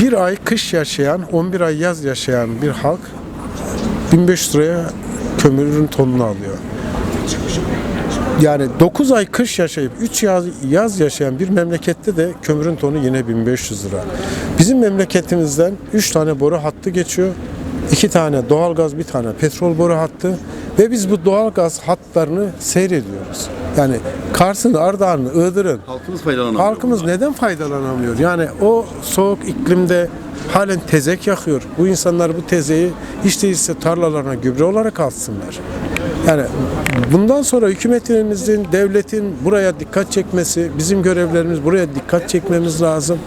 bir ay kış yaşayan, 11 ay yaz yaşayan bir halk 1500 liraya kömürün tonunu alıyor. Yani 9 ay kış yaşayıp 3 yaz, yaz yaşayan bir memlekette de kömürün tonu yine 1500 lira. Bizim memleketimizden 3 tane boru hattı geçiyor. 2 tane doğalgaz, bir tane petrol boru hattı ve biz bu doğalgaz hatlarını seyrediyoruz. Yani Kars'ın, Ardahan'ın, Iğdır'ın Halkımız faydalanamıyor. Halkımız neden faydalanamıyor? Yani o soğuk iklimde halen tezek yakıyor. Bu insanlar bu tezeyi hiç değilse tarlalarına gübre olarak alsınlar. Yani bundan sonra hükümetimizin, devletin buraya dikkat çekmesi, bizim görevlerimiz buraya dikkat çekmemiz lazım.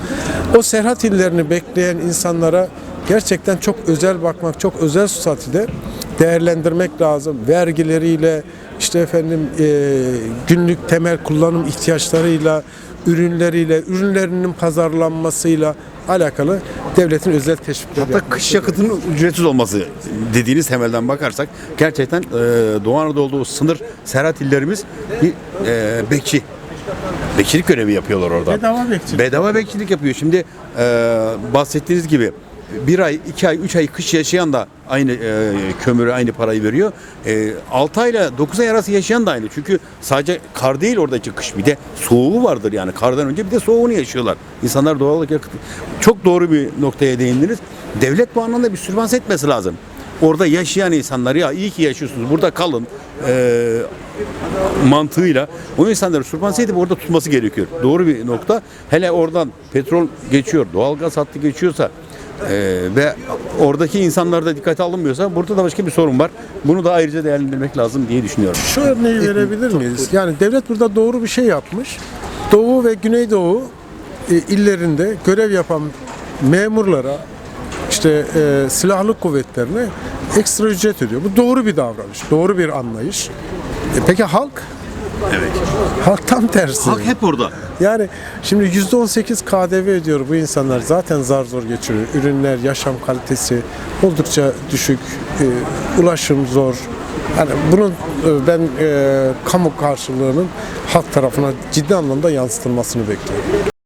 O serhat illerini bekleyen insanlara gerçekten çok özel bakmak, çok özel statüde değerlendirmek lazım. Vergileriyle, işte efendim e, günlük temel kullanım ihtiyaçlarıyla, ürünleriyle, ürünlerinin pazarlanmasıyla alakalı devletin özel teşvikleri Hatta kış yakıtının ücretsiz olması dediğiniz temelden bakarsak gerçekten e, Doğu Anadolu'da sınır serhat illerimiz bir e, bekçi bekçilik görevi yapıyorlar orada. Bedava bekçilik. Bedava bekçilik yapıyor. Şimdi e, bahsettiğiniz gibi bir ay, iki ay, üç ay kış yaşayan da aynı e, kömürü, aynı parayı veriyor. E, 6 ayla 9 ay arası yaşayan da aynı. Çünkü sadece kar değil oradaki kış. Bir de soğuğu vardır yani. Kardan önce bir de soğuğunu yaşıyorlar. İnsanlar doğal olarak. Çok doğru bir noktaya değindiniz. Devlet bu anlamda bir sübvanse etmesi lazım. Orada yaşayan insanlar ya iyi ki yaşıyorsunuz burada kalın e, mantığıyla o insanları sübvanse edip orada tutması gerekiyor. Doğru bir nokta. Hele oradan petrol geçiyor, doğalgaz hattı geçiyorsa e, ve oradaki insanlar da dikkate alınmıyorsa burada da başka bir sorun var. Bunu da ayrıca değerlendirmek lazım diye düşünüyorum. Şu örneği verebilir miyiz? Yani devlet burada doğru bir şey yapmış. Doğu ve Güneydoğu e, illerinde görev yapan memurlara işte e, silahlı kuvvetlerine ekstra ücret ödüyor. Bu doğru bir davranış, doğru bir anlayış. E, peki halk? Evet. Halk tam tersi. Halk hep orada. Yani şimdi %18 KDV ödüyor bu insanlar zaten zar zor geçiriyor. Ürünler, yaşam kalitesi oldukça düşük, e, ulaşım zor. Yani bunun e, ben e, kamu karşılığının halk tarafına ciddi anlamda yansıtılmasını bekliyorum.